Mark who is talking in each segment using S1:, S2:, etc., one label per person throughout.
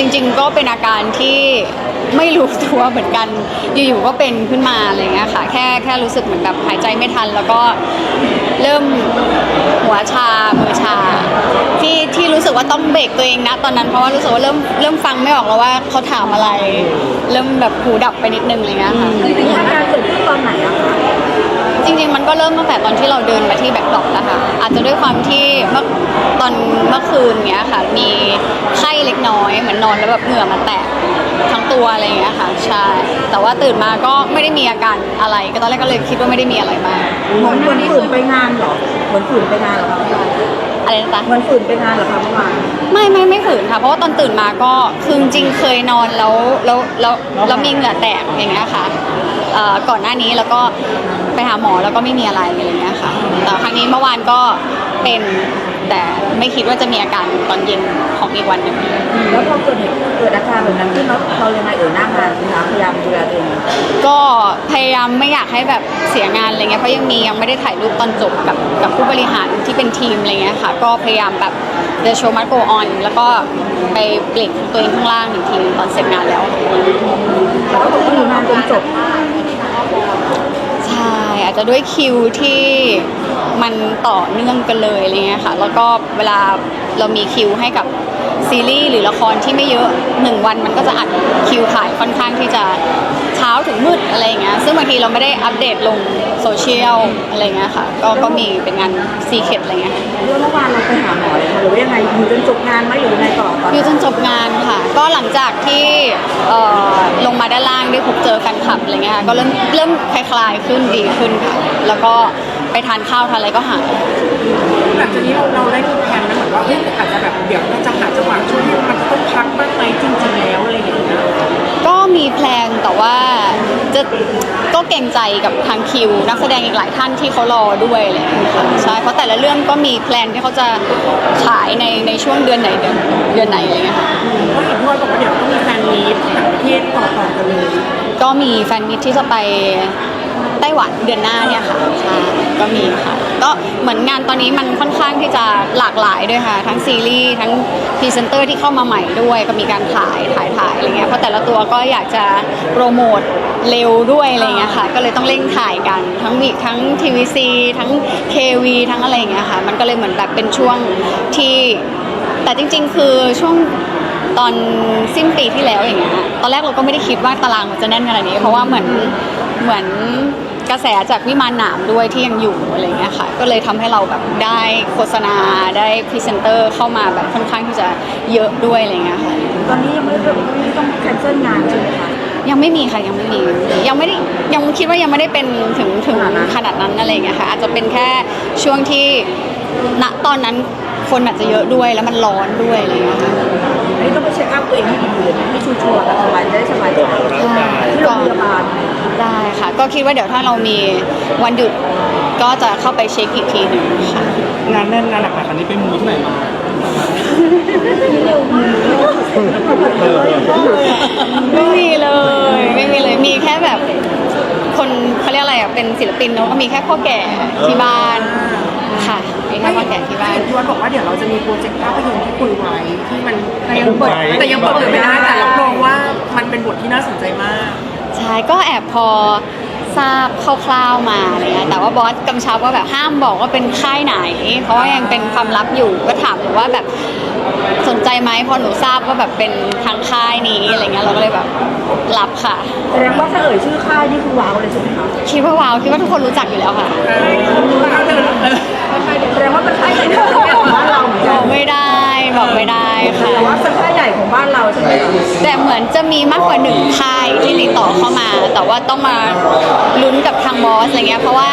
S1: จริงๆ ก็เป็นอาการที่ไม่รู้ตัวเหมือนกัน อยู่ๆ ก็เป็นขึ้นมาอะไรเงี้ยค่ะ แค่แค่รู้สึกเหมือนแบบหายใจไม่ทัน แล้วก็เริ่มหัวชา มือชา ที่ที่รู้สึกว่าต้องเบรกตัวเองนะตอนนั้น เพราะว่ารู้สึกว่าเริ่มเริ่มฟังไม่ออกแล้วว่าเขาถามอะไร เริ่มแบบหูดับไปนิดนึงอะไรเงี้ยค่ะ
S2: จริงๆอาการเกิดขึ้นตอนไหนอะคะ
S1: จริงๆ มัน ก็เริ่มตั้งแต่ตอนที่เราเดินมาที่แบ็คดรอปแล้วค่ะอาจจะด้วยความที่เมื่อตอนเมื่อคืนเงี้ยค่ะ มีไข้เล็กน้อยเหมือนนอนแล้วแบบเหงื่อมันแตกทั้งตัวอะไรอย่างเงี้ยค่ะใช่แต่ว่าตื่นมาก็ไม่ได้มีอาการอะไร ก็ตอนแรกก็เลยคิดว่าไม่ได้มีอะไรมาก
S2: เหมือนเหมือนฝืนไปงานเหรอเหมือนฝืนไปงานเหรอคะเมื่อวาน
S1: อะไรนะจ๊ะ
S2: เหมือนฝืนไปงานเหรอคะเมื่อวาน
S1: ไม่ไม่ไม่ฝืนค่ะ เพราะว่าตอนตื่นมาก็คือจริงๆเคยนอนแล้วแล้วแล้วแล้วมีเหงื่อแตกอย่างเงี้ยค่ะเอ่อก่อนหน้านี้แล้วก็ ไปหาหมอแล้วก็ไม่มีอะไรอะไรเงี้ยค่ะแต่ครั้งนี้เมื่อวานก็เป็นแต่ไม่คิดว่าจะมีอาการตอนเย็นของอีกวันหนึ่ง
S2: แล้วพอเกิดเหตุเกิดอาการแบบนั้นขึ้นเราเรายังไงเอ่ยหน้างานนะคะพยายามดูแลตัวเอง
S1: ก็พยายามไม่อยากให้แบบเสียงานอะไรเงี้ยเพราะยังมียังไม่ได้ถ่ายรูปตอนจบกับกับผู้บริหารที่เป็นทีมอะไรเงี้ยค่ะ ก็พยายามแบบ the show must go on แล้วก็ไปเบรกตัวเองข้างล่างหนึ่งทีตอนเสร็จงานแล้ว
S2: แล้วก็บอกว่าอยู่งานจนจบ
S1: ใช่ อาจจะด้วยคิวที่มันต่อเนื่องกันเลยอะไรเงี้ยค่ะ แล้วก็เวลาเรามีคิวให้กับซีรีส์หรือละครที่ไม่เยอะหนึ่งวันมันก็จะอัดคิวถ่ายค่อนข้างที่จะเช้าถึงมืดอะไรเงี้ย ซึ่งบางทีเราไม่ได้อัปเดตลงโซเชียลอะไรเงี้ยค่ะ ก็ก็มีเป็นงานซีเคดอะไรเงี้ยค่ะ
S2: เรื่องเมื่อวานเราไปหาหมอเลยค่ะหรือว่ายังไงอยู่จนจบงานไหมหรือยังไงต่อตอน
S1: อยู่จนจบงานค่ะ ก็หลังจากที่เอ่อลงมาด้านล่างได้พบเจอแฟนคลับอะไรเงี้ยค่ะก็เริ่มเริ่มคลายๆขึ้นดีขึ้นค่ะแล้วก็ไปทานข้าวทานอะไรก็หาย
S3: หลังจากนี้เราเราได้มีแผนไหมเหมือนว่าเฮ้ยอาจจะแบบเดี๋ยวเราจะหาจังหวะช่วงที่มันต้องพักบ้างไหมจริงๆแล้วอะไรอย่างเงี้ย
S1: ก็มีแพลนแต่ว่าจะก็เกรงใจกับทางคิว นักแสดงอีกหลายท่านที่เขารอด้วยอะไรอย่างเงี้ยค่ะใช่เพราะแต่ละเรื่องก็มีแพลนที่เขาจะฉายในในช่วงเดือนไหนเดือนเดือนไหนอะไรเงี้ยค่ะ
S3: อยบอกว่าเดี๋ยวต้องมีแฟนมีตที่ต่างประเทศต่อๆกันเลย
S1: ก็มีแฟนมิตที่จะไปไต้หวันเดือนหน้าเนี่ยค่ะใช่ก็มีค่ะ ก็เหมือนงานตอนนี้มันค่อนข้างที่จะหลากหลายด้วยค่ะ ทั้งซีรีส์ทั้งพรีเซนเตอร์ที่เข้ามาใหม่ด้วย ก็มีการถ่ายถ่ายถ่ายอะไรเงี้ยเพราะแต่ละตัวก็อยากจะโปรโมทเร็วด้วยอะไรเงี้ยค่ะ ก็เลยต้องเร่งถ่ายกันทั้งมีทั้งทีวีซีทั้งเควีทั้งอะไรเงี้ยค่ะ มันก็เลยเหมือนแบบเป็นช่วงที่แต่จริง ๆ คือช่วง ตอนสิ้นปีที่แล้วอย่างเงี้ยตอนแรกเราก็ไม่ได้คิดว่าตารางมันจะแน่นขนาดนี้ เพราะว่าเหมือนเหมือนกระแสจากวิมานหนามด้วยที่ยังอยู่อะไรเงี้ยค่ะ ก็เลยทำให้เราแบบได้โฆษณาได้พรีเซนเตอร์เข้ามาแบบค่อนข้างที่จะเยอะด้วยอะไรเงี้ยค่ะ
S2: ตอนนี้ยังไม่ได้ไม่ต้องแคนเซิลงานใช่ไหมคะ
S1: ยังไม่มีค่ะยังไม่มียังไม่ได้ยังคิดว่ายังไม่ได้เป็นถึงถึงขนาดนั้นอะไรเงี้ยค่ะอาจจะเป็นแค่ช่วงที่ณตอนนั้น คนอาจจะเยอะด้วยแล้วมันร้อนด้วยอะไรเงี้ยค่ะ
S2: อันนี้ต้องไปเช็คอัพตัวเองให้ดีเลยให้ชัวร์ๆแบบสบายจะได้สบายใจที่โรงพยาบาล
S1: ได้ค่ะ ก็คิดว่าเดี๋ยวถ้าเรามีวันหยุดก็จะเข้าไปเช็คอีกทีหนึ่งค่ะ
S3: งานแน่นงานหนักๆอันนี้ไปมูที่ไหนมา
S1: ไม่มีเลยไม่มีเลยมีแค่แบบ คนเขาเรียกอะไรอะเป็นศิลปินเนอะก็มีแค่พ่อแก่ที่บ้านค่ะมีแค่พ่อแก่ที่บ้าน
S3: เห็นพี่บอยบอกว่าเดี๋ยวเราจะมีโปรเจกต์ภาพยนตร์ที่คุยไว้ที่มัน
S2: แต่ยังเปิด
S3: แต่ยังเปิดเผยไม่ได้แต่รับรองว่ามันเป็นบทที่น่าสนใจมาก
S1: ใช่ก็แอบพอทราบคร่าวๆมาอะไรเงี้ยแต่ว่าบอสกำชับว่าแบบห้ามบอกว่าเป็นค่ายไหน เพราะว่ายังเป็นความลับอยู่ก็ถามหนูว่าแบบ สนใจไหมพอหนูทราบว่าแบบเป็นทางค่ายนี้อะไรเงี้ยเราก็เลยแบบรับค่ะ
S2: แสดงว่าถ้าเอ่ยชื่อค่ายนี่คือว้าวเลยใช่ไหมคะ
S1: คิดว่าว้าวคิดว่าทุกคนรู้จักอยู่แล้วค่ะ
S2: แสดงว่าเป็นค่ายใหญ่ของบ้านเราเหมือน
S1: บ
S2: กั
S1: อนกไม่ได้บอกไม่ได้ค่ะ
S2: แต่ว่าเป็นค่ายใหญ่ของบ้านเราใช่ไหมคะ
S1: แต่เหมือนจะมีมากกว่าหนึ่งค่ายที่ แต่ว่าต้องมาลุ้นกับทางบอสอะไรเงี้ยเพราะว่า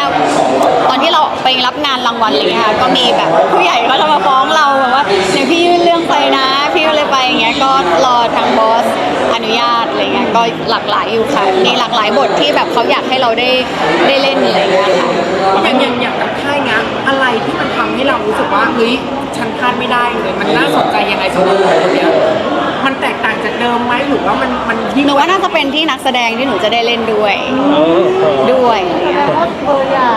S1: ตอนที่เราไปรับงานรางวัลอะไรเงี้ยค่ะก็มีแบบผู้ใหญ่เขาจะมาฟ้องเราแบบว่าเดี๋ยวพี่ยื่นเรื่องไปนะ พี่เลยไปอย่างเงี้ยก็รอทางบอสอนุญาตอะไรเงี้ยก็หลากหลายอยู่ค่ะมีหลากหลายบทที่แบบเขาอยากให้เราได้ได้เล่นอะไรเงี้ยค่ะ
S3: อย่างอย่างอย่าง
S1: ว่าน่าจะเป็นที่นักแสดงที่หนูจะได้เล่นด้วยด้วยอะไรเงี้ย
S2: เบอร์ใหญ่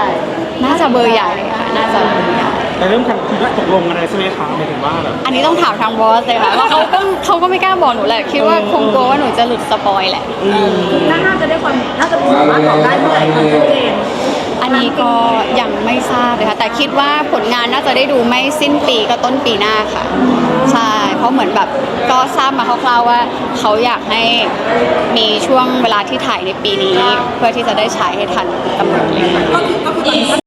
S1: น่าจะเบอร์ใหญ่ค่ะน่าจะเบอร์ใหญ่
S4: แต่เริ่มกันคิดว่าตกลงอะไรใช่ไหมคะหมายถึงว่าแบบ
S1: อันนี้ต้องถามทางบอสเลยค่ะว่าเขาก็เขาก็ไม่กล้าบอกหนูแหละคิดว่าคงกลัวว่าหนูจะหลุดสปอยแหละ
S2: ถ้าน่าจะได้ความน่าจะสามารถบอกได้เมื่อไหร่ความชัดเจน
S1: อันนี้ก็ยังไม่ทราบเลยค่ะแต่คิดว่าผลงานน่าจะได้ดูไม่สิ้นปีก็ต้นปีหน้าค่ะใช่ เพราะเหมือนแบบก็ทราบมาคร่าวๆว่าเขาอยากให้มีช่วงเวลาที่ถ่ายในปีนี้ เพื่อที่จะได้ฉายให้ทันกำหนดเลยค่ะ
S3: ก็คือก็คือตอนนี้ถ้า